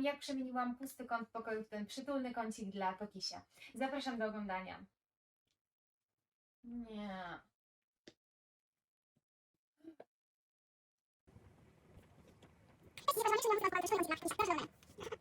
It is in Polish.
jak przemieniłam pusty kąt pokoju w ten przytulny kącik dla Tokisia. Zapraszam do oglądania. Nie. Na przykład,